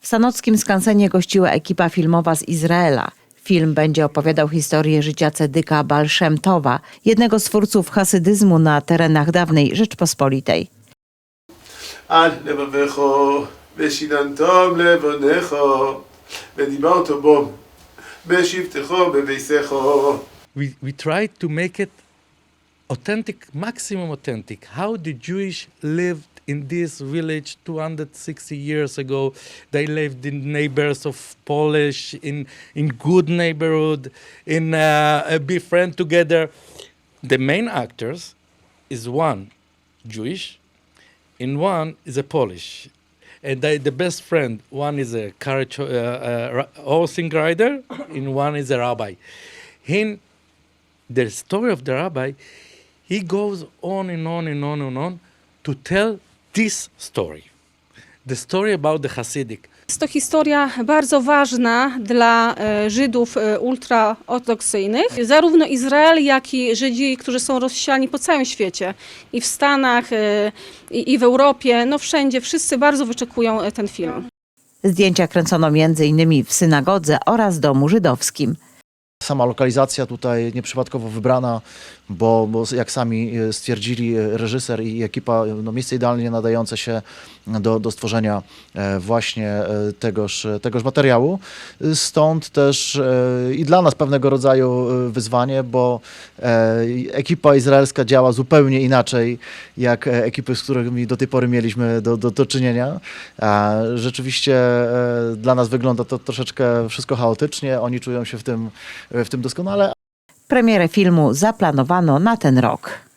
W sanockim skansenie gościła ekipa filmowa z Izraela. Film będzie opowiadał historię życia Cedyka Balszemtowa, jednego z twórców hasydyzmu na terenach dawnej Rzeczpospolitej. We, we tried to make it authentic, maximum authentic. How the Jewish lived in this village 260 years ago. They lived in neighbors of Polish, in, in good neighborhood, in uh, be friend together. The main actors is one Jewish, and one is a Polish. And they, the best friend, one is a carriage, uh, uh, horsing rider, and one is a rabbi. In the story of the rabbi, he goes on and on and on and on to tell this story. The story about the Hasidic. Jest to historia bardzo ważna dla e, Żydów e, ultraortodoksyjnych. Zarówno Izrael, jak i Żydzi, którzy są rozsiani po całym świecie. I w Stanach, e, i, w Europie, no wszędzie, wszyscy bardzo wyczekują ten film. Zdjęcia kręcono m.in. w synagodze oraz domu żydowskim. Sama lokalizacja tutaj nieprzypadkowo wybrana, bo, bo jak sami e, stwierdzili e, reżyser i ekipa, no miejsce idealnie nadające się do, do stworzenia e, właśnie e, tegoż, tegoż materiału. Stąd też e, i dla nas pewnego rodzaju e, wyzwanie, bo e, ekipa izraelska działa zupełnie inaczej jak e, ekipy, z którymi do tej pory mieliśmy do, do, do czynienia. Rzeczywiście e, dla nas wygląda to troszeczkę wszystko chaotycznie, oni czują się w tym, w tym doskonale, Premierę filmu zaplanowano na ten rok.